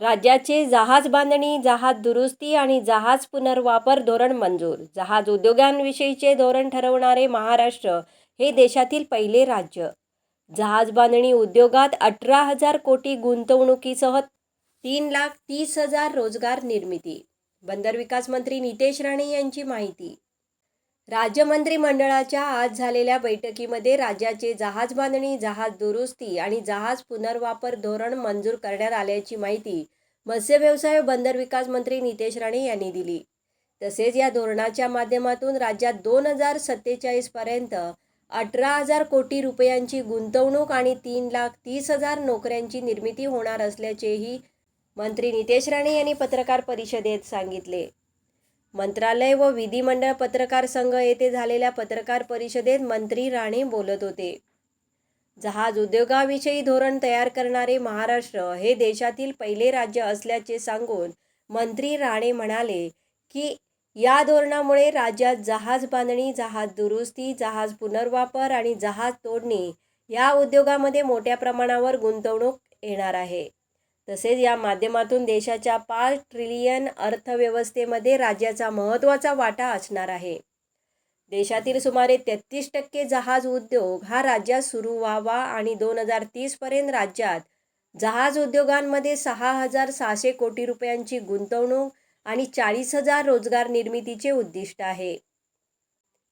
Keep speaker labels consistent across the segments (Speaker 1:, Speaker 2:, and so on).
Speaker 1: राज्याचे जहाज बांधणी जहाज दुरुस्ती आणि जहाज पुनर्वापर धोरण मंजूर. जहाज उद्योगांविषयीचे धोरण ठरवणारे महाराष्ट्र हे देशातील पहिले राज्य. जहाज बांधणी उद्योगात अठरा हजार कोटी गुंतवणुकीसह तीन लाख तीस हजार रोजगार निर्मिती. बंदर विकास मंत्री नितेश राणे यांची माहिती. राज्य मंत्रिमंडळाच्या आज झालेल्या बैठकीमध्ये राज्याचे जहाज बांधणी जहाज दुरुस्ती आणि जहाज पुनर्वापर धोरण मंजूर करण्यात आल्याची माहिती मत्स्य व्यवसाय व बंदर विकास मंत्री नितेश राणे यांनी दिली. तसेच या धोरणाच्या माध्यमातून राज्यात दोन हजार सत्तेचाळीसपर्यंत अठरा हजार कोटी रुपयांची गुंतवणूक आणि तीन लाख तीस हजार नोकऱ्यांची निर्मिती होणार असल्याचेही मंत्री नितेश राणे यांनी पत्रकार परिषदेत सांगितले. मंत्रालय व विधिमंडळ पत्रकार संघ येथे झालेल्या पत्रकार परिषदेत मंत्री राणे बोलत होते. जहाज उद्योगाविषयी धोरण तयार करणारे महाराष्ट्र हे देशातील पहिले राज्य असल्याचे सांगून मंत्री राणे म्हणाले की या धोरणामुळे राज्यात जहाज बांधणी जहाज दुरुस्ती जहाज पुनर्वापर आणि जहाज तोडणी या उद्योगामध्ये मोठ्या प्रमाणावर गुंतवणूक येणार आहे. तसेच या माध्यमातून देशाच्या पाच ट्रिलियन अर्थव्यवस्थेमध्ये राज्याचा महत्त्वाचा वाटा असणार आहे. देशातील सुमारे तेहतीस टक्के जहाज उद्योग हा राज्यात सुरू व्हावा आणि दोन हजार तीसपर्यंत राज्यात जहाज उद्योगांमध्ये सहा हजार सहाशे कोटी रुपयांची गुंतवणूक आणि चाळीस हजार रोजगार निर्मितीचे उद्दिष्ट आहे.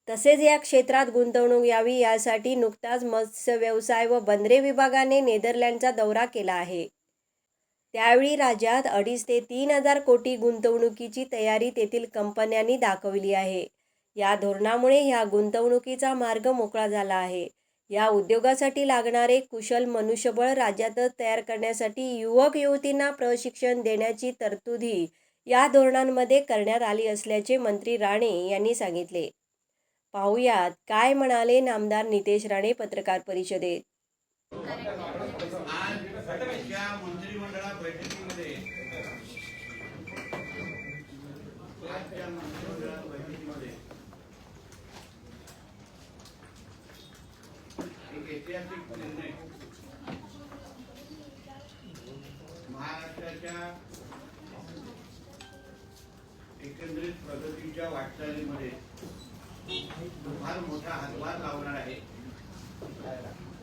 Speaker 1: तसेच या क्षेत्रात गुंतवणूक यावी यासाठी नुकताच मत्स्य व्यवसाय व बंदरे विभागाने नेदरलँडचा दौरा केला आहे. त्यावेळी राज्यात अडीच ते तीन हजार कोटी गुंतवणुकीची तयारी तेथील कंपन्यांनी दाखवली आहे. या धोरणामुळे ह्या गुंतवणुकीचा मार्ग मोकळा झाला आहे. या उद्योगासाठी लागणारे कुशल मनुष्यबळ राज्यातच तयार करण्यासाठी युवक युवतींना प्रशिक्षण देण्याची तरतूदही या धोरणांमध्ये करण्यात आली असल्याचे मंत्री राणे यांनी सांगितले. पाहुयात काय म्हणाले नामदार नितेश राणे पत्रकार परिषदेत
Speaker 2: आज या मंत्रिमंडळा बैठकीमध्ये आजच्या मंत्रिमंडळा बैठकीमध्ये एक ऐतिहासिक निर्णय महाराष्ट्राच्या एकंदरीत प्रगतीच्या वाटचालीमध्ये फार मोठा हातभार लावणार आहे.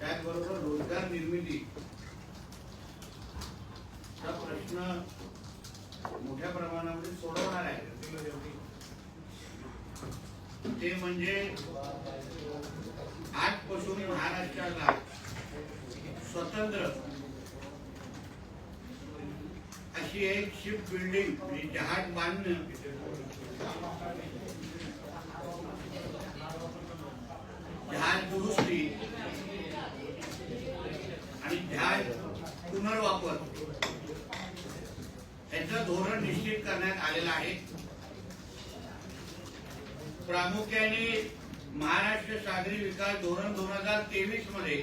Speaker 2: त्याचबरोबर रोजगार निर्मिती चा प्रश्न मोठ्या प्रमाणामध्ये सोडवणार आहे. ते म्हणजे आजपासून महाराष्ट्राला स्वतंत्र अशी एक शिप बिल्डिंग म्हणजे जहाज बांधणं. जहाज दुरुस्ती आणि जहाज पुनर्वापर. याचं धोरण निश्चित करण्यात आलेलं आहे. प्रामुख्याने महाराष्ट्र सागरी विकास धोरण दोन हजार तेवीसमध्ये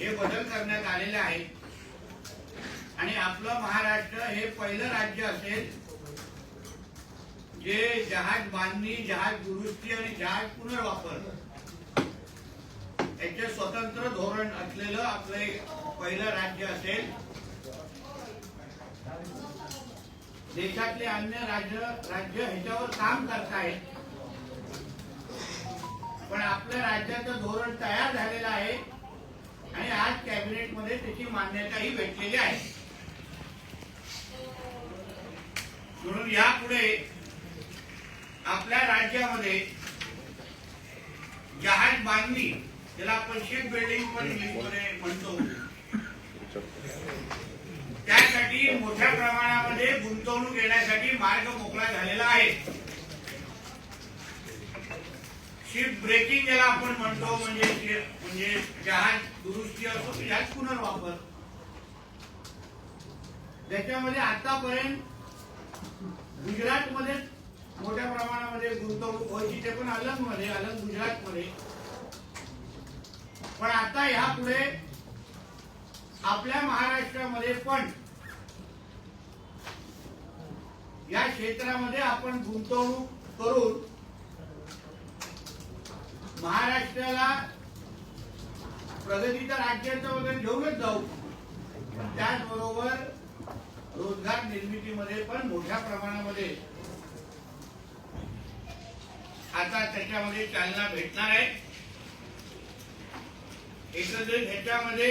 Speaker 2: हे बदल करण्यात आलेले आहेत. आणि आपलं महाराष्ट्र हे पहिलं राज्य असेल जे जहाज बांधणी जहाज दुरुस्ती आणि जहाज पुनर्वापर याचे स्वतंत्र धोरण असलेलं आपलं पहिलं राज्य असेल. देशातले अन्य राज्य राज्य ह्याच्यावर काम करतायत. पण आपल्या राज्याचं धोरण तयार झालेलं आहे आणि आज कॅबिनेटमध्ये त्याची मान्यताही भेटलेली आहे. म्हणून यापुढे आपल्या राज्यामध्ये जहाज बांधणी त्याला आपण शेप बिल्डिंग पण इंग्लिशमध्ये म्हणतो. त्यासाठी मोठ्या प्रमाणामध्ये गुंतवणूक येण्यासाठी मार्ग मोकळा झालेला आहे. शिप ब्रेकिंग ज्याला आपण म्हणतो म्हणजे म्हणजे जहाज दुरुस्ती असो जहाज पुनर्वापर. त्याच्यामध्ये आतापर्यंत गुजरातमध्ये मोठ्या प्रमाणामध्ये गुंतवणूक व्हायची ते पण अलंगमध्ये अलंग गुजरात मध्ये पण आता यापुढे आपल्या महाराष्ट्रामध्ये पण या क्षेत्रामध्ये आपण गुंतवणूक करून महाराष्ट्राला प्रगतीच्या राज्याचं वगैरे घेऊनच जाऊ. पण त्याचबरोबर रोजगार निर्मितीमध्ये पण मोठ्या प्रमाणामध्ये आता त्याच्यामध्ये चालना भेटणार आहे. एकंदरीत ह्याच्यामध्ये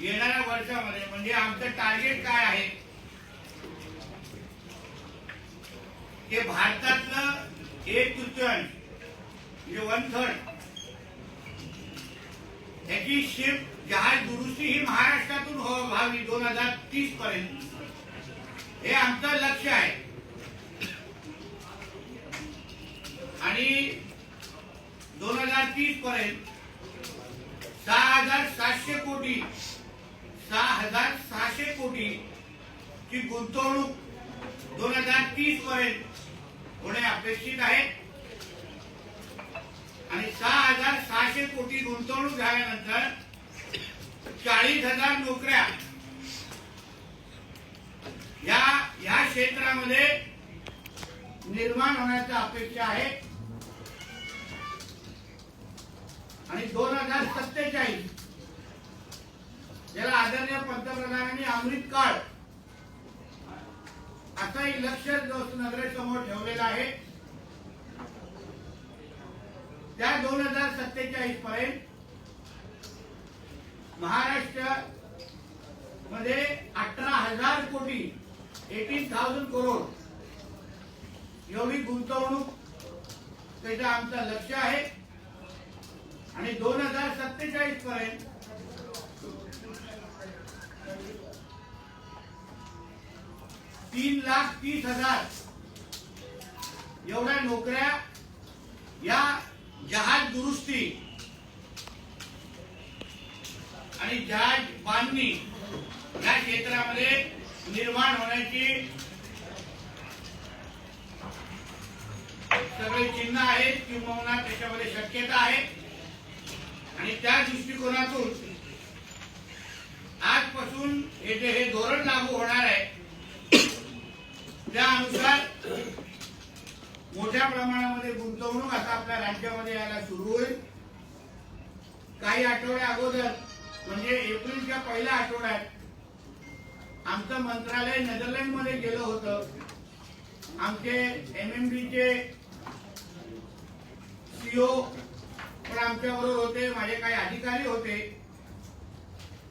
Speaker 2: येणाऱ्या वर्षामध्ये म्हणजे आमचं टार्गेट काय आहे? ते भारतातलं एक तृतीयांश म्हणजे वन थर्ड। याची शिफ्ट जहाज दुरुस्ती ही महाराष्ट्रातून हो व्हावी दोन हजार तीस पर्यंत. हे आमचं लक्ष आहे. आणि दोन हजार तीस पर्यंत सहा हजार सातशे कोटी सहा हजार सहाशे कोटी ची गुंतवणूक दोन हजार तीस पर्यंत होणे अपेक्षित आहे. आणि सहा हजार सहाशे कोटी गुंतवणूक झाल्यानंतर चाळीस हजार नोकऱ्या या या क्षेत्रामध्ये निर्माण होण्याची अपेक्षा आहे. आणि दोन हजार सत्तेचाळीस ज्याला आदरणीय पंतप्रधानांनी अमृत काळ असाही लक्ष नजरेसमोर ठेवलेला आहे. त्या दोन हजार सत्तेचाळीस पर्यंत महाराष्ट्रमध्ये अठरा हजार कोटी एटीन थाउजंड करोड एवढी गुंतवणूक त्याचं आमचं लक्ष आहे. आणि दोन हजार सत्तेचाळीस पर्यंत तीन लाख तीस हजार एवढ्या नोकऱ्या या जहाज दुरुस्ती आणि जहाज बांधणी या क्षेत्रामध्ये निर्माण होण्याची सगळे चिन्ह आहेत किंवा त्याच्यामध्ये शक्यता आहे. आणि त्या दृष्टिकोनातून आजपासून हे जे हे धोरण लागू होणार आहे त्यानुसार मोठ्या प्रमाणामध्ये गुंतवणूक आता आपल्या राज्यामध्ये यायला सुरू होईल. काही आठवड्या अगोदर म्हणजे एप्रिलच्या पहिल्या आठवड्यात आमचं मंत्रालय नेदरलँडमध्ये गेलं होतं. आमचे एम एम चे सीओ पण आमच्याबरोबर होते माझे काही अधिकारी होते.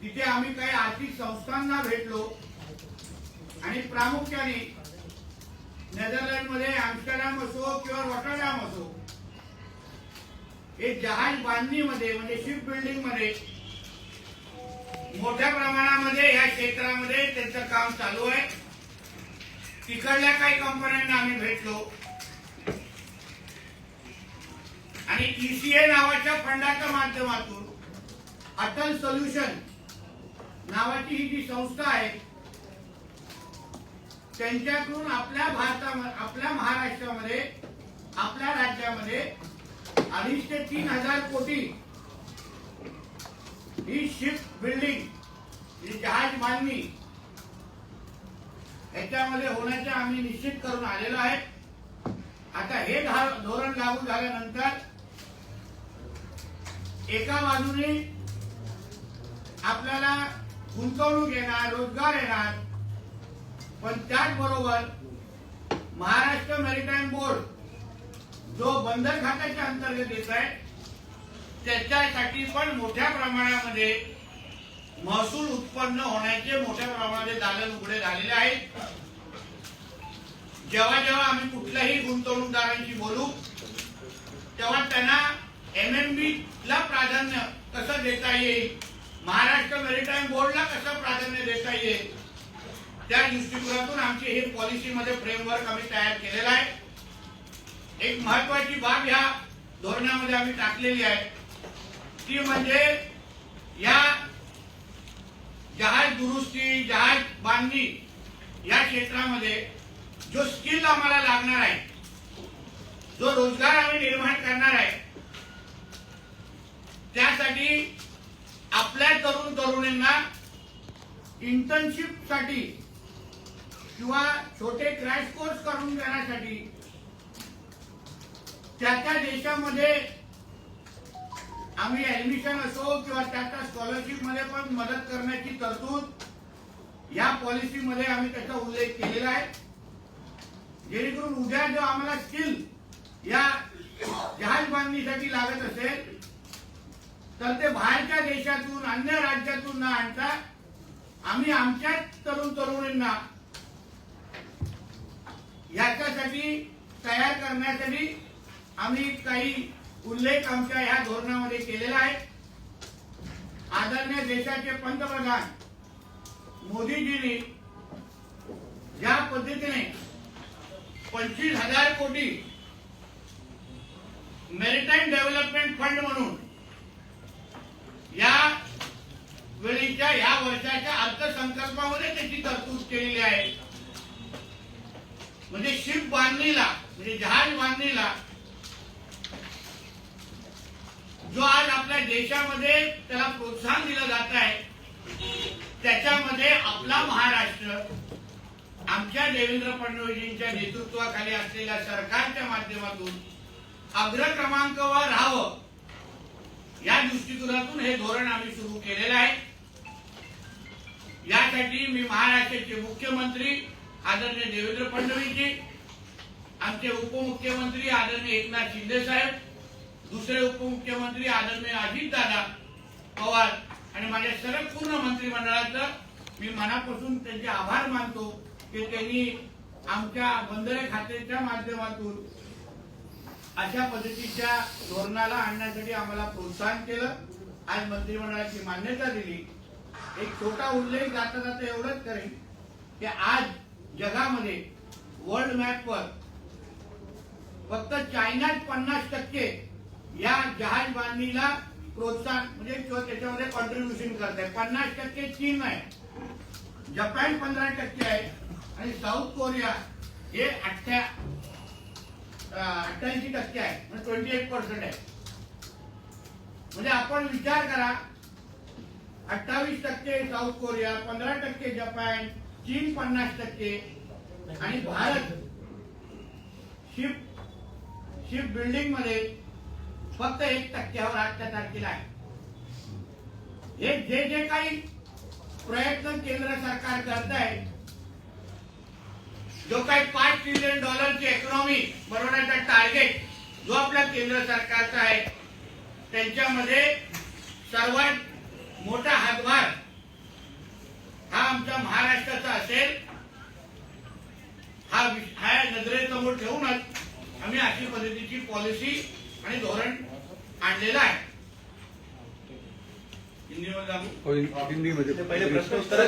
Speaker 2: तिथे आम्ही काही आर्थिक संस्थांना भेटलो. आणि प्रामुख्याने नेदरलँडमध्ये आम्स्टरडॅम असो किंवा रॉटरडॅम असो हे जहाज बांधणीमध्ये म्हणजे शिप बिल्डिंगमध्ये मोठ्या प्रमाणामध्ये या क्षेत्रामध्ये त्यांचं काम चालू आहे. तिकडल्या काही कंपन्यांना आम्ही भेटलो. आणि ईसीए नावाच्या फंडाच्या माध्यमातून अटल सोल्युशन नावाची ही जी संस्था आहे त्यांच्याकडून आपल्या भारतामध्ये आपल्या महाराष्ट्रामध्ये आपल्या राज्यामध्ये अडीच ते तीन हजार कोटी ही शिप बिल्डिंग ही जहाज बांधणी याच्यामध्ये होण्याचे आम्ही निश्चित करून आलेलो आहे. आता हे धोरण लागू झाल्यानंतर एका बाजूने आपल्याला गुंतवणूक येणार रोजगार येणार पण त्याचबरोबर महाराष्ट्र मेरीटाईम बोर्ड जो बंदर खात्याच्या अंतर्गत येत आहे त्याच्यासाठी पण मोठ्या प्रमाणामध्ये महसूल उत्पन्न होण्याचे मोठ्या प्रमाणामध्ये दालन उघडे झालेले आहेत जेव्हा जेव्हा आम्ही कुठल्याही गुंतवणूकदारांशी बोलू तेव्हा त्यांना एमएमबी ला प्राधान्य कसं देता येईल महाराष्ट्र मेरीटाईम बोर्डला कसं प्राधान्य देता येईल त्या दृष्टिकोनातून आमची हे पॉलिसीमध्ये फ्रेमवर्क आम्ही तयार केलेला आहे. एक महत्वाची बाब ह्या धोरणामध्ये आम्ही टाकलेली आहे. ती म्हणजे या जहाज दुरुस्ती जहाज बांधणी या क्षेत्रामध्ये जो स्किल आम्हाला लागणार आहे जो रोजगार आम्ही निर्माण करणार आहे त्यासाठी आपल्या तरुण तरुणींना इंटर्नशिपसाठी किंवा छोटे क्रॅश कोर्स करून देण्यासाठी त्या त्या देशामध्ये आम्ही ऍडमिशन असो किंवा त्या त्या स्कॉलरशिपमध्ये पण मदत करण्याची तरतूद या पॉलिसीमध्ये आम्ही त्याचा उल्लेख केलेला आहे. जेणेकरून उद्या जो आम्हाला स्किल या जहाज बांधणीसाठी लागत असेल तर ते बाहेरच्या देशातून अन्य राज्यातून न आणता आम्ही आमच्याच तरुण तरुणींना याच्यासाठी तयार करण्यासाठी आम्ही काही उल्लेख आमच्या या धोरणामध्ये केलेला आहे. आदरणीय देशाचे पंतप्रधान मोदीजींनी ज्या पद्धतीने पंचवीस हजार कोटी मेरिटाईम डेव्हलपमेंट फंड म्हणून या वेळीच्या या वर्षाच्या अर्थसंकल्पामध्ये त्याची तरतूद केलेली आहे. म्हणजे शिप बांधणीला म्हणजे जहाज बांधणीला जो आज आपल्या देशामध्ये त्याला प्रोत्साहन दिलं जात आहे त्याच्यामध्ये आपला महाराष्ट्र आमच्या देवेंद्र फडणवीसजींच्या नेतृत्वाखाली असलेल्या सरकारच्या माध्यमातून अग्रक्रमांकावर राहावं या दृष्टिकोनातून हे धोरण आम्ही सुरू केलेलं आहे. यासाठी मी महाराष्ट्राचे मुख्यमंत्री आदरणीय देवेंद्र फडणवीसजी आमचे उपमुख्यमंत्री आदरणीय एकनाथ शिंदे साहेब दुसरे उपमुख्यमंत्री आदरणीय अजितदादा पवार आणि माझ्या सर्व पूर्ण मंत्रिमंडळाचं मी मनापासून त्यांचे आभार मानतो की त्यांनी आमच्या बंदरे खात्याच्या माध्यमातून अशा पद्धतीच्या धोरणाला आणण्यासाठी आम्हाला प्रोत्साहन केलं. आज मंत्रिमंडळाची मान्यता दिली. एक छोटा उल्लेख जाता जाता एवढंच करेन की आज जगामध्ये वर्ल्ड मॅपवर फक्त चायनाच पन्नास टक्के या जहाज बांधणीला प्रोत्साहन म्हणजे किंवा त्याच्यामध्ये कॉन्ट्रीब्युशन करत आहे पन्नास टक्के चीन आहे. जपान पंधरा टक्के आहे. आणि साऊथ कोरिया हे अठ्ठ्या अठ्ठ्याऐंशी टक्के आहे. म्हणजे ट्वेंटी एट पर्सेंट आहे. म्हणजे आपण विचार करा अठ्ठावीस टक्के साऊथ कोरिया पंधरा टक्के जपान चीन पन्नास टक्के आणि भारत शिप शिप बिल्डिंगमध्ये फक्त एक टक्क्यावर आजच्या तारखेला आहे. हे जे जे काही प्रयत्न केंद्र सरकार करत आहे जो काही पाच ट्रिलियन डॉलरची इकॉनॉमी बनवण्याचा टार्गेट जो आपल्या केंद्र सरकारचा आहे त्यांच्यामध्ये सर्वात मोठा हातभार हा आमच्या महाराष्ट्राचा असेल हा हा नजरेसमोर ठेवूनच आम्ही अशी पद्धतीची पॉलिसी आणि धोरण आणलेलं आहे.
Speaker 3: पहिले प्रश्न उत्तर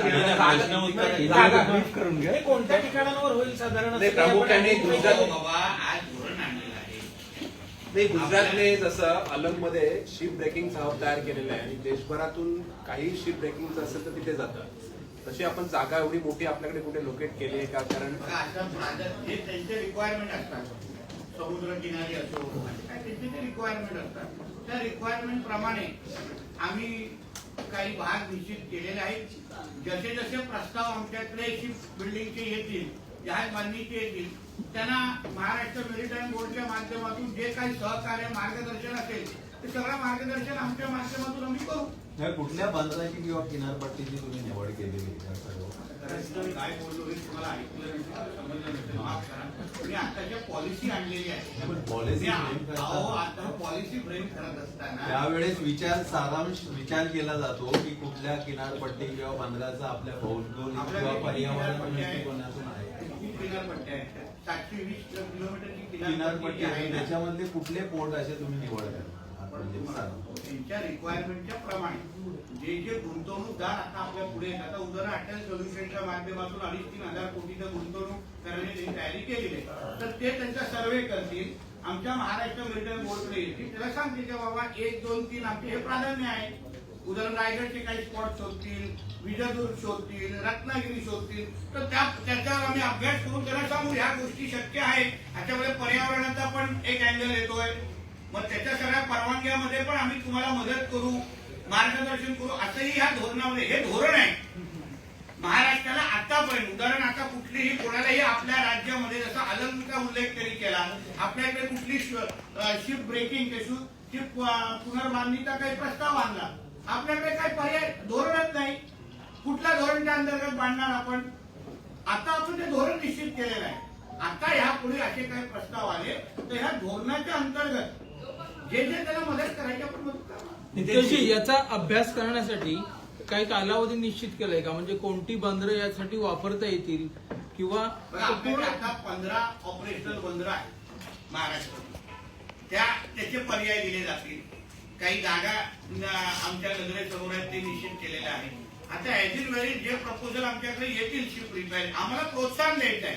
Speaker 3: हे कोणत्या ठिकाणांवर होईल साधारण?
Speaker 4: प्रामुख्याने
Speaker 3: असं
Speaker 4: गुजरात-
Speaker 2: बाबा आज धोरण आणलेलं आहे.
Speaker 4: नाही गुजरातने जसं अलंगमध्ये शिप ब्रेकिंग हब तयार केलेलं आहे आणि देशभरातून काही शिप ब्रेकिंगचं असेल तर तिथे जातं. तशी आपण जागा एवढी मोठी आपल्याकडे कुठे लोकेट केली आहे का? कारण
Speaker 2: हे त्यांचे रिक्वायरमेंट असतात. समुद्र किनारी असो म्हणजे त्यांचे ते रिक्वायरमेंट असतात. त्या रिक्वायरमेंट प्रमाणे आम्ही काही भाग निश्चित केलेले आहेत. जसे जसे प्रस्ताव आमच्याकडे शिप बिल्डिंगचे येतील जहाज बांधणीचे येतील त्यांना महाराष्ट्र मेरिटाईम बोर्डच्या माध्यमातून जे काही सहकार्य मार्गदर्शन असेल ते सगळं मार्गदर्शन आमच्या माध्यमातून आम्ही करू.
Speaker 5: ह्या कुठल्या बंदराची किंवा किनारपट्टीची तुम्ही निवड केलेली आहे? सर्व
Speaker 2: काय बोललो हे तुम्हाला ऐकलं समजलं पॉलिसी आणलेली आहे
Speaker 5: पॉलिसी फ्रेम
Speaker 2: आता पॉलिसी करत असताना
Speaker 5: त्यावेळेस विचार सारांश विचार केला जातो की कुठल्या किनारपट्टी किंवा बंदराचा आपल्या भौगोलिक किंवा पर्यावरण
Speaker 2: आहे?
Speaker 5: दृष्टिकोनातून आहे.
Speaker 2: किनारपट्टी आहेत सातशे वीस किलोमीटरची किनारपट्टी आहे.
Speaker 5: आहे
Speaker 2: ना,
Speaker 5: त्याच्यामधले कुठले पोर्ट असे तुम्ही निवड करता?
Speaker 2: आपण
Speaker 5: ते
Speaker 2: तुम्हाला- त्यांच्या रिक्वायरमेंटच्या प्रमाणे जे जे गुंतवणूकदार आता आपल्या पुढे आहेत, आता उदाहरण अटल सोल्युशनच्या माध्यमातून अडीच तीन हजार कोटीचं गुंतवणूक करण्याची तयारी केलेली आहे. तर ते त्यांचा सर्वे करतील. आमच्या महाराष्ट्र मेडिकल बोर्डकडे येतील. त्याला सांगतील की बाबा एक दोन तीन आमचे हे प्राधान्य आहे. उदाहरण रायगडचे काही स्पॉट शोधतील विजयदुर्ग शोधतील रत्नागिरी शोधतील. तर त्या त्याच्यावर आम्ही अभ्यास करून त्यांना सांगू ह्या गोष्टी शक्य आहेत. ह्याच्यामध्ये पर्यावरणाचा पण एक अँगल येतोय. मग त्याच्या सगळ्या परवानग्यामध्ये पण आम्ही तुम्हाला मदत करू मार्गदर्शन करू. असंही ह्या धोरणामध्ये हे धोरण आहे. महाराष्ट्राला आतापर्यंत उदाहरण आता कुठलीही कोणालाही आपल्या राज्यामध्ये जसा अलंकचा उल्लेख तरी केला आपल्याकडे कुठली शिप ब्रेकिंग शिप पुनर्बांधणीचा काही प्रस्ताव आणला. आपल्याकडे काही पर्याय धोरणच नाही. कुठल्या धोरणच्या अंतर्गत बांधणार आपण? आता आपण ते धोरण निश्चित केलेलं आहे. आता यापुढे असे काही प्रस्ताव आले तर ह्या धोरणाच्या अंतर्गत जे जे त्याला मदत करायची आपण मदत करणार.
Speaker 3: नितेशजी याचा अभ्यास करण्यासाठी काही कालावधी निश्चित केलाय का? म्हणजे कोणती बंदरं यासाठी वापरता येतील किंवा
Speaker 2: आता पंधरा ऑपरेशनल बंदर आहे महाराष्ट्रात त्या त्याचे पर्याय दिले जातील. काही जागा आमच्या नजरेसमोर आहेत ते निश्चित केलेले आहे आता ऍज वेळी जे प्रपोजल आमच्याकडे येतील शिप रिपेअर आम्हाला प्रोत्साहन द्यायचं आहे.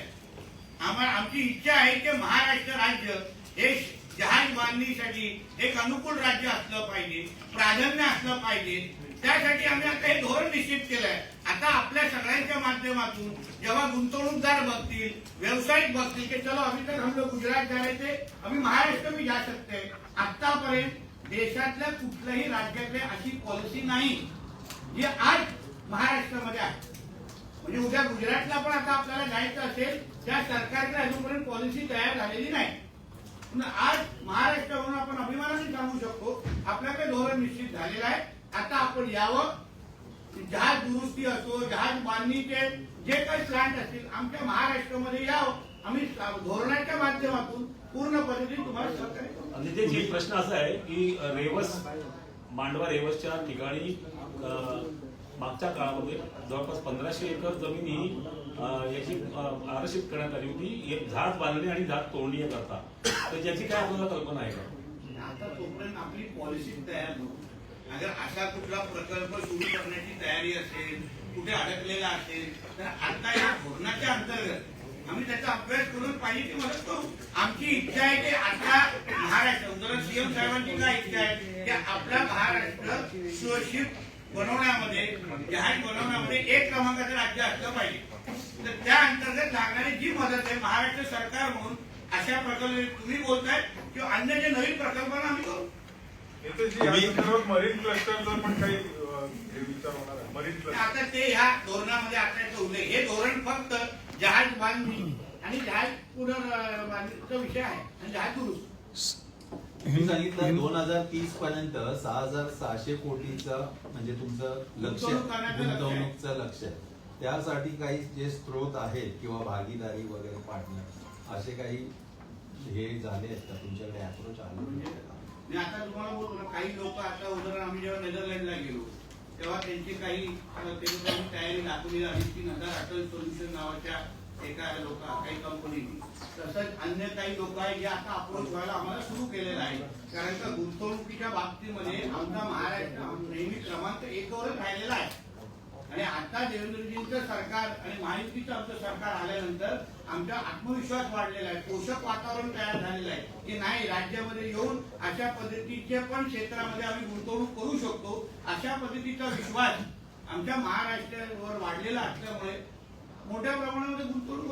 Speaker 2: आम्हाला आमची इच्छा आहे की महाराष्ट्र राज्य हे जहाज बांधणीसाठी एक अनुकूल राज्य असलं पाहिजे प्राधान्य असलं पाहिजे. त्यासाठी आम्ही आता हे धोरण निश्चित केलंय. आता आपल्या सगळ्यांच्या माध्यमातून जेव्हा गुंतवणूकदार बघतील व्यावसायिक बघतील की चलो अभी तक हम लोग गुजरात जा रहे थे अभी महाराष्ट्र मी जा सकते आतापर्यंत देशातल्या कुठल्याही राज्यातले अशी पॉलिसी नाही जी आज महाराष्ट्रामध्ये आहे. म्हणजे उद्या गुजरातला पण आता आपल्याला जायचं असेल त्या सरकारने अजूनपर्यंत पॉलिसी तयार झालेली नाही. आज महाराष्ट्रावरून म्हणून आपण अभिमानाने सांगू शकतो आपल्याकडे धोरण निश्चित झालेलं आहे. आता आपण यावं. जहाज दुरुस्ती असो जहाज बांधणीचे जे काही प्लांट असतील आमच्या महाराष्ट्रामध्ये यावं. आम्ही धोरणाच्या माध्यमातून पूर्ण पद्धतीने तुम्हाला सहकार्य
Speaker 6: प्रश्न असा आहे की रेवस मांडवा रेवसच्या ठिकाणी मागच्या काळामध्ये जवळपास पंधराशे एकर जमीन ही याची आरक्षित करण्यात आली होती. एक झाड बांधणे आणि झाड तोडणी करता. तर याची काय आपल्याला कल्पना आहे का?
Speaker 2: आता तोपर्यंत आपली पॉलिसी तयार अगर असा कुठला प्रकल्प सुरू करण्याची तयारी असेल कुठे अडकलेला असेल तर आता या धोरणाच्या अंतर्गत आम्ही त्याचा अभ्यास करून पाहिजे ती मदत करू. आमची इच्छा आहे की आता महाराष्ट्र उदाहरण सीएम साहेबांची काय इच्छा आहे? की आपला महाराष्ट्र सुरक्षित बनवण्यामध्ये जहाज बनवण्यामध्ये एक क्रमांकाचं राज्य असलं पाहिजे. तर त्या अंतर्गत लागणारी जी मदत आहे महाराष्ट्र सरकार म्हणून अशा प्रकारे तुम्ही बोलताय किंवा अन्य जे नवीन प्रकल्पांना आम्ही करू?
Speaker 7: मरीन क्लस्टरचा पण काही अ, हे विचार होणार आहे. Marine cluster.
Speaker 2: आता ते ह्या धोरणामध्ये आत्ताचं उल्लेख. हे धोरण फक्त जहाज बांधणी आणि जहाज पुनर्बांधणीचा विषय आहे आणि जहाज दुरुस्त
Speaker 5: तुम्ही सांगितलं दोन हजार तीस पर्यंत सहा हजार सहाशे कोटीचं म्हणजे तुमचं लक्ष. गुंतवणूकचं लक्ष आहे त्यासाठी काही जे स्त्रोत आहेत किंवा भागीदारी वगैरे पार्टनर असे काही हे झाले आहेत का तुमच्याकडे अप्रोच आले आहेत का?
Speaker 2: मी आता तुम्हाला बोलतो ना काही लोक आता उदाहरण आम्ही जेव्हा नेदरलँडला गेलो तेव्हा त्यांची काही अ, ते लोकांनी तयारी दाखवली आणि तीन हजार अटल सोल्युशन नावाच्या एका लोक काही कंपनीनी तसंच अन्य काही लोक आहेत जे आता अप्रोच व्हायला आम्हाला सुरू केलेलं आहे. कारण का गुंतवणुकीच्या बाबतीमध्ये आमचा महाराष्ट्र नेहमी क्रमांक एकवरच राहिलेला आहे. आणि आता देवेंद्रजींचं सरकार आणि महायुतीचं आमचं सरकार आल्यानंतर आमचा आत्मविश्वास वाढलेला आहे. पोषक वातावरण तयार झालेलं आहे. की नाही राज्यामध्ये येऊन अशा पद्धतीचे पण क्षेत्रामध्ये आम्ही गुंतवणूक करू शकतो. अशा पद्धतीचा विश्वास आमच्या महाराष्ट्रावर वाढलेला असल्यामुळे मोठ्या प्रमाणामध्ये गुंतवणूक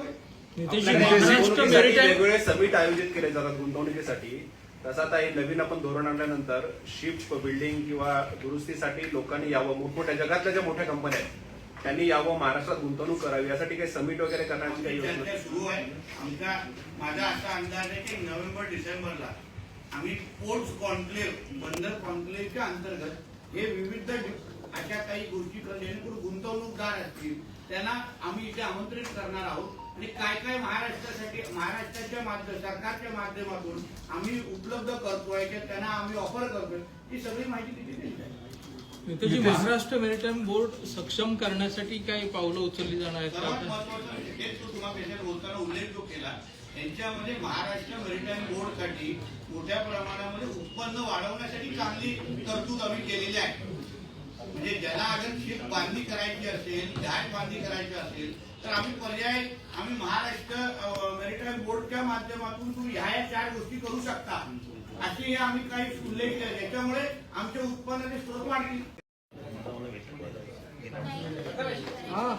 Speaker 3: मेरिटाईम
Speaker 4: वेगवेगळे समिट आयोजित केले जातात गुंतवणुकीसाठी. तसं आता हे नवीन आपण धोरण आणल्यानंतर शिप बिल्डिंग किंवा दुरुस्तीसाठी लोकांनी यावं. मोठमोठ्या जगातल्या ज्या मोठ्या कंपन्या आहेत त्यांनी यावं महाराष्ट्रात गुंतवणूक करावी. यासाठी काही समिट वगैरे करण्याची काही योजना
Speaker 2: सुरू आहे. आमचा माझा असा अंदाज आहे की नोव्हेंबर डिसेंबरला आम्ही पोर्ट्स कॉन्क्लेव्ह बंदर कॉन्क्लेव्हच्या अंतर्गत हे विविध अशा काही गोष्टी कर- जेणेकरून गुंतवणूकदार असतील त्यांना आम्ही इथे आमंत्रित करणार आहोत. आणि काय काय महाराष्ट्रासाठी महाराष्ट्राच्या माध्यम सरकारच्या माध्यमातून आम्ही उपलब्ध करतोय की त्यांना आम्ही ऑफर करतोय ही सगळी माहिती तिथे दिली जाईल.
Speaker 3: नितेशजी महाराष्ट्र मेरिटाईम बोर्ड सक्षम करण्यासाठी काही पावलं उचलली जाणार आहेत
Speaker 2: सर्वात? महत्वाचं म्हणजे तुम्हाला बोलताना उल्लेख जो केला त्यांच्यामध्ये महाराष्ट्र मेरिटाईम बोर्डसाठी मोठ्या प्रमाणामध्ये उत्पन्न वाढवण्यासाठी चांगली तरतूद आम्ही केलेली आहे. म्हणजे ज्याला अगर शेत बांधणी करायची असेल घाट बांधणी करायची असेल तर आम्ही पर्याय आम्ही महाराष्ट्र मेरिटाईम बोर्डच्या माध्यमातून तुम्ही ह्या या चार गोष्टी करू शकता. असे हे आम्ही काही उल्लेख केले. त्याच्यामुळे आमच्या उत्पन्नाचे स्रोत वाढतील.
Speaker 3: हा.